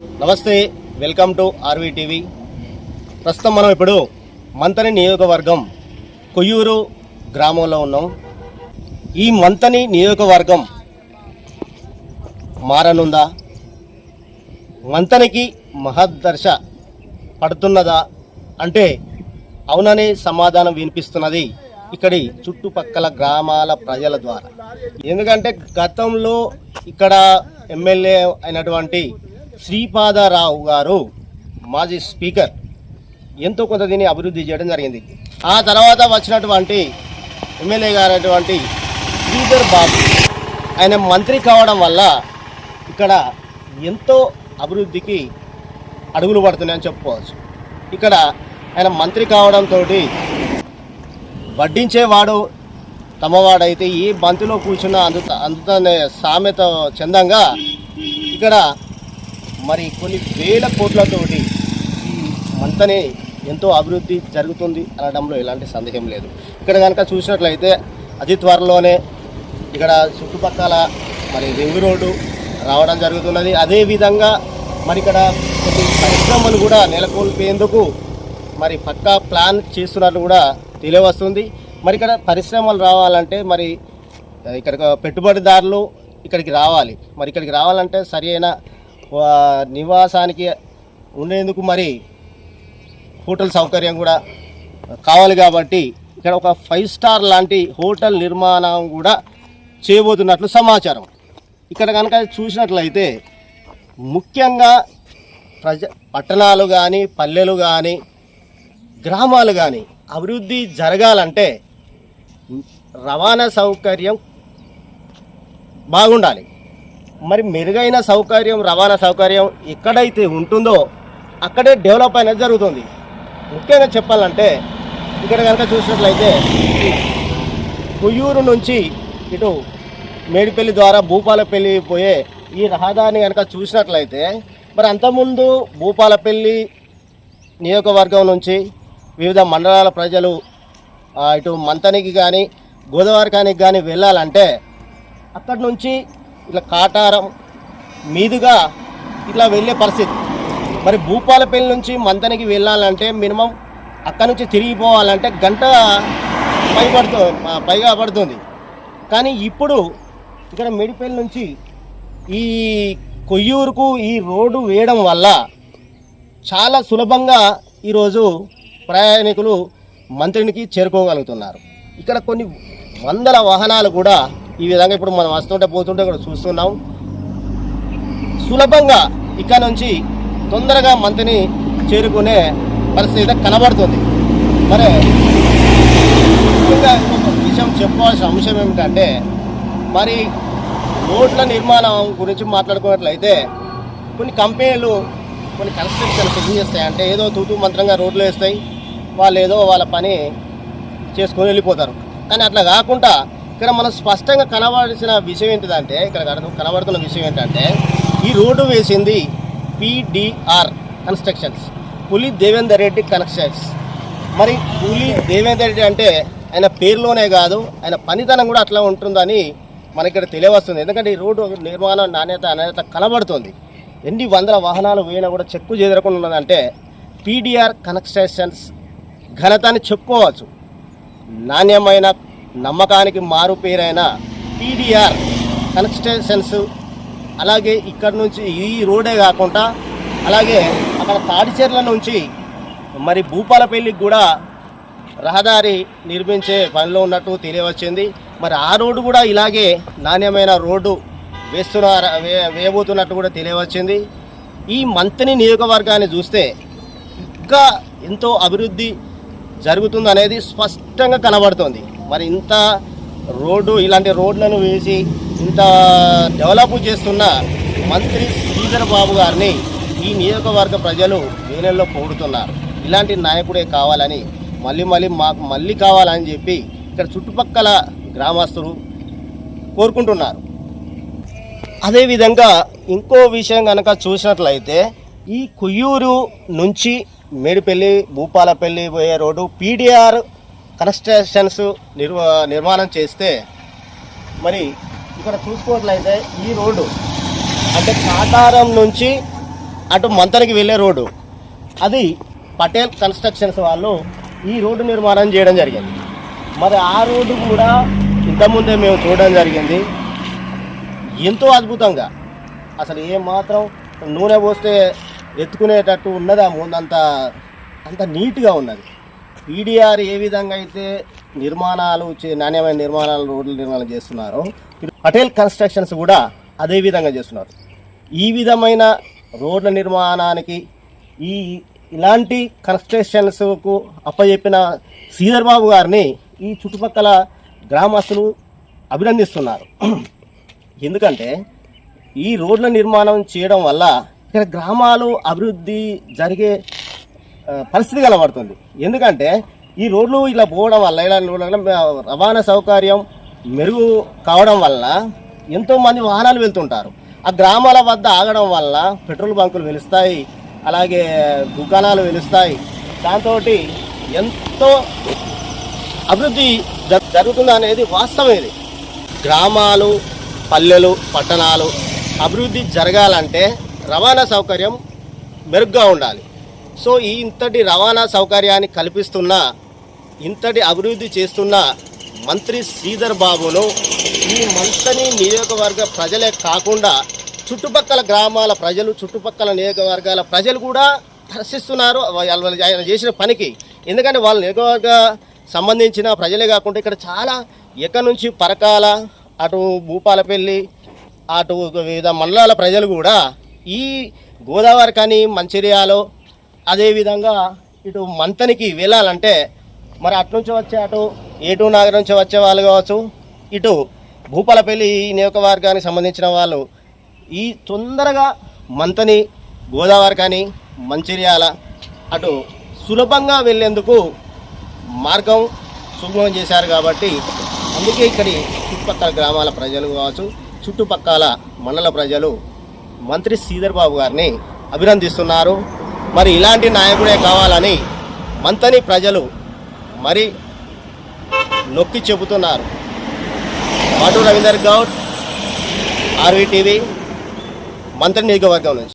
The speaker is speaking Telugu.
నమస్తే వెల్కమ్ టు ఆర్వీ టీవీ. ప్రస్తుతం మనం ఇప్పుడు మంతని నియోజకవర్గం కొయ్యూరు గ్రామంలో ఉన్నాం. ఈ మంతని నియోజకవర్గం మారనుందా? మంతనికి మహద్దర్శ పడుతున్నదా? అంటే అవుననే సమాధానం వినిపిస్తున్నది ఇక్కడి చుట్టుపక్కల గ్రామాల ప్రజల ద్వారా. ఎందుకంటే గతంలో ఇక్కడ ఎమ్మెల్యే అయినటువంటి శ్రీపాదరావు గారు మాజీ స్పీకర్. ఎంతో కొంత దీన్ని అభివృద్ధి చేయడం జరిగింది. ఆ తర్వాత వచ్చినటువంటి ఎమ్మెల్యే గారైనటువంటి శ్రీధర్ బాబు ఆయన మంత్రి కావడం వల్ల ఇక్కడ ఎంతో అభివృద్ధికి అడుగులు పడుతున్నాయని చెప్పుకోవచ్చు. ఇక్కడ ఆయన మంత్రి కావడంతో వడ్డించేవాడు తమవాడైతే ఏ బంతిలో కూర్చున్నా అందుత అందుతనే సామెత చందంగా ఇక్కడ మరి కొన్ని వేల కోట్లతోటి ఈ ఎంతో అభివృద్ధి జరుగుతుంది అనడంలో ఎలాంటి సందేహం లేదు. ఇక్కడ కనుక చూసినట్లయితే అతి త్వరలోనే ఇక్కడ చుట్టుపక్కల మరి రింగ్ రోడ్డు రావడం జరుగుతున్నది. అదేవిధంగా మరి ఇక్కడ కొన్ని పరిశ్రమలు కూడా నెలకొల్పేందుకు మరి పక్కా ప్లాన్ చేస్తున్నట్లు కూడా తెలియవస్తుంది. మరి ఇక్కడ పరిశ్రమలు రావాలంటే మరి ఇక్కడ పెట్టుబడిదారులు ఇక్కడికి రావాలి. మరి ఇక్కడికి రావాలంటే సరి అయిన నివాసానికి ఉండేందుకు మరి హోటల్ సౌకర్యం కూడా కావాలి కాబట్టి ఇక్కడ ఒక ఫైవ్ స్టార్ లాంటి హోటల్ నిర్మాణం కూడా చేయబోతున్నట్లు సమాచారం. ఇక్కడ కనుక చూసినట్లయితే ముఖ్యంగా ప్రజ పట్టణాలు కానీ పల్లెలు కానీ గ్రామాలు కానీ అభివృద్ధి జరగాలంటే రవాణా సౌకర్యం బాగుండాలి. మరి మెరుగైన సౌకర్యం రవాణా సౌకర్యం ఎక్కడైతే ఉంటుందో అక్కడే డెవలప్ అనేది జరుగుతుంది. ముఖ్యంగా చెప్పాలంటే ఇక్కడ కనుక చూసినట్లయితే కొయ్యూరు నుంచి ఇటు మేడిపల్లి ద్వారా భూపాలపల్లి పోయే ఈ రహదారిని కనుక చూసినట్లయితే మరి అంతకుముందు భూపాలపల్లి నియోజకవర్గం నుంచి వివిధ మండలాల ప్రజలు ఇటు మంతనికి కానీ గోదావరికానికి కానీ వెళ్ళాలంటే అక్కడి నుంచి ఇట్లా కాటారం మీదుగా ఇట్లా వెళ్ళే పరిస్థితి. మరి భూపాలపల్లి నుంచి మంతనికి వెళ్ళాలంటే మినిమం అక్కడి నుంచి తిరిగిపోవాలంటే గంట పై పడుతు పైగా పడుతుంది. కానీ ఇప్పుడు ఇక్కడ మేడిపల్లి నుంచి ఈ కొయ్యూరుకు ఈ రోడ్డు వేయడం వల్ల చాలా సులభంగా ఈరోజు ప్రయాణికులు మంత్రినికి చేరుకోగలుగుతున్నారు. ఇక్కడ కొన్ని వందల వాహనాలు కూడా ఈ విధంగా ఇప్పుడు మనం వస్తుంటే పోతుంటే కూడా చూస్తున్నాం. సులభంగా ఇక్కడ నుంచి తొందరగా మంత్రిని చేరుకునే పరిస్థితి అయితే కనబడుతుంది. మరి ముఖ్యంగా విషయం చెప్పవలసిన అంశం ఏమిటంటే మరి రోడ్ల నిర్మాణం గురించి మాట్లాడుకున్నట్లయితే కొన్ని కంపెనీలు కొన్ని కన్స్ట్రక్షన్స్ ఏం చేస్తాయి. అంటే ఏదో తూతూ మంత్రంగా రోడ్లు వేస్తాయి. వాళ్ళు ఏదో వాళ్ళ పని చేసుకొని వెళ్ళిపోతారు. కానీ అట్లా కాకుండా ఇక్కడ మనం స్పష్టంగా కనబడాల్సిన విషయం ఏంటిదంటే ఇక్కడ కనబడుతున్న విషయం ఏంటంటే ఈ రోడ్డు వేసింది పిడిఆర్ కన్స్ట్రక్షన్స్ పులి దేవేందర్ రెడ్డి కన్స్ట్రక్షన్స్. మరి పులి దేవేందర్ రెడ్డి అంటే ఆయన పేరులోనే కాదు ఆయన పనితనం కూడా అట్లా ఉంటుందని మనకి ఇక్కడ తెలియవస్తుంది. ఎందుకంటే ఈ రోడ్డు నిర్మాణం నాణ్యత నాణ్యత కనబడుతుంది. ఎన్ని వందల వాహనాలు పోయినా కూడా చెక్కు చేదరకుండా ఉన్నదంటే పీడిఆర్ కన్స్ట్రక్షన్స్ ఘనత అని చెప్పుకోవచ్చు. నాణ్యమైన నమ్మకానికి మారు పేరైన పీడిఆర్ కన్స్ట్రక్షన్స్ అలాగే ఇక్కడ నుంచి ఈ రోడే కాకుండా అలాగే అక్కడ తాడిచెర్ల నుంచి మరి భూపాలపల్లికి కూడా రహదారి నిర్మించే పనిలో ఉన్నట్టు తెలియవచ్చింది. మరి ఆ రోడ్డు కూడా ఇలాగే నాణ్యమైన రోడ్డు వేస్తున్న వే వేయబోతున్నట్టు కూడా తెలియవచ్చింది. ఈ మంత్రి నియోజకవర్గాన్ని చూస్తే ఇంకా ఎంతో అభివృద్ధి జరుగుతుంది అనేది స్పష్టంగా కనబడుతుంది. మరి ఇంత రోడ్డు ఇలాంటి రోడ్లను వేసి ఇంత డెవలప్ చేస్తున్న మంత్రి శ్రీధర్ బాబు గారిని ఈ నియోజకవర్గ ప్రజలు వేలల్లో పోడుతున్నారు ఇలాంటి నాయకుడే కావాలని మళ్ళీ మళ్ళీ మాకు మళ్ళీ కావాలని చెప్పి ఇక్కడ చుట్టుపక్కల గ్రామస్తులు కోరుకుంటున్నారు. అదేవిధంగా ఇంకో విషయం కనుక చూసినట్లయితే ఈ కొయ్యూరు నుంచి మేడిపల్లి భూపాలపల్లి పోయే రోడ్డు పీడిఆర్ కన్స్ట్రక్షన్స్ నిర్వ నిర్మాణం చేస్తే మరి ఇక్కడ చూసుకున్నట్లయితే ఈ రోడ్డు అంటే కాటారం నుంచి అటు మంతనికి వెళ్ళే రోడ్డు. అది పటేల్ కన్స్ట్రక్షన్స్ వాళ్ళు ఈ రోడ్డు నిర్మాణం చేయడం జరిగింది. మరి ఆ రోడ్డు కూడా ఇంతకుముందే మేము చూడడం జరిగింది. ఎంతో అద్భుతంగా. అసలు ఏమాత్రం మాత్రం నూనె పోస్తే ఎత్తుకునేటట్టు ఉన్నదా ముందంత అంత నీట్గా ఉన్నది. ఈడీఆర్ ఏ విధంగా అయితే నిర్మాణాలు నాణ్యమైన నిర్మాణాలు రోడ్ల నిర్మాణం చేస్తున్నారో పటేల్ కన్స్ట్రక్షన్స్ కూడా అదే విధంగా చేస్తున్నారు. ఈ విధమైన రోడ్ల నిర్మాణానికి ఈ ఇలాంటి కన్స్ట్రక్షన్స్కు అప్పచెప్పిన శ్రీధర్ బాబు గారిని ఈ చుట్టుపక్కల గ్రామస్తులు అభినందిస్తున్నారు. ఎందుకంటే ఈ రోడ్ల నిర్మాణం చేయడం వల్ల ఇక్కడ గ్రామాలు అభివృద్ధి జరిగే పరిస్థితి కనబడుతుంది. ఎందుకంటే ఈ రోడ్లు ఇలా పోవడం వల్ల ఇలా రోడ్ల రవాణా సౌకర్యం మెరుగు కావడం వల్ల ఎంతోమంది వాహనాలు వెళ్తుంటారు. ఆ గ్రామాల వద్ద ఆగడం వల్ల పెట్రోల్ బంకులు వెలుస్తాయి అలాగే దుకాణాలు వెలుస్తాయి. దాంతో ఎంతో అభివృద్ధి జ- జరుగుతుంది అనేది వాస్తవం ఇది గ్రామాలు పల్లెలు పట్టణాలు అభివృద్ధి జరగాలంటే రవాణా సౌకర్యం మెరుగ్గా ఉండాలి. సో ఈ ఇంతటి రవాణా సౌకర్యాన్ని కల్పిస్తున్న ఇంతటి అభివృద్ధి చేస్తున్న మంత్రి శ్రీధర్ బాబును ఈ మంత్రిని నియోజకవర్గ ప్రజలే కాకుండా చుట్టుపక్కల గ్రామాల ప్రజలు చుట్టుపక్కల నియోజకవర్గాల ప్రజలు కూడా హర్షిస్తున్నారు వాళ్ళ- ఆయన చేసిన పనికి. ఎందుకంటే వాళ్ళ నియోజకవర్గ సంబంధించిన ప్రజలే కాకుండా ఇక్కడ చాలా ఎక్కడి నుంచి పరకాల అటు భూపాలపల్లి అటు వివిధ మండలాల ప్రజలు కూడా ఈ గోదావరి కానీ మంచిర్యాలో అదేవిధంగా ఇటు మంతనికి వెళ్ళాలంటే మరి అటు నుంచి వచ్చే అటు ఏటూ నగరం నుంచి వచ్చే వాళ్ళు కావచ్చు ఇటు భూపాలపల్లి ఈ నియోజకవర్గానికి సంబంధించిన వాళ్ళు ఈ తొందరగా మంతని గోదావరి కానీ మంచిర్యాల అటు సులభంగా వెళ్ళేందుకు మార్గం సుగమం చేశారు కాబట్టి అందుకే ఇక్కడి చుట్టుపక్కల గ్రామాల ప్రజలు కావచ్చు చుట్టుపక్కల మండల ప్రజలు మంత్రి శ్రీధర్ బాబు గారిని అభినందిస్తున్నారు. మరి ఇలాంటి నాయకుడే కావాలని మంతని ప్రజలు మరి నొక్కి చెబుతున్నారు. పాటు రవీందర్ గౌడ్ ఆర్వీటీవీ మంత్రి నియోజకవర్గం నుంచి.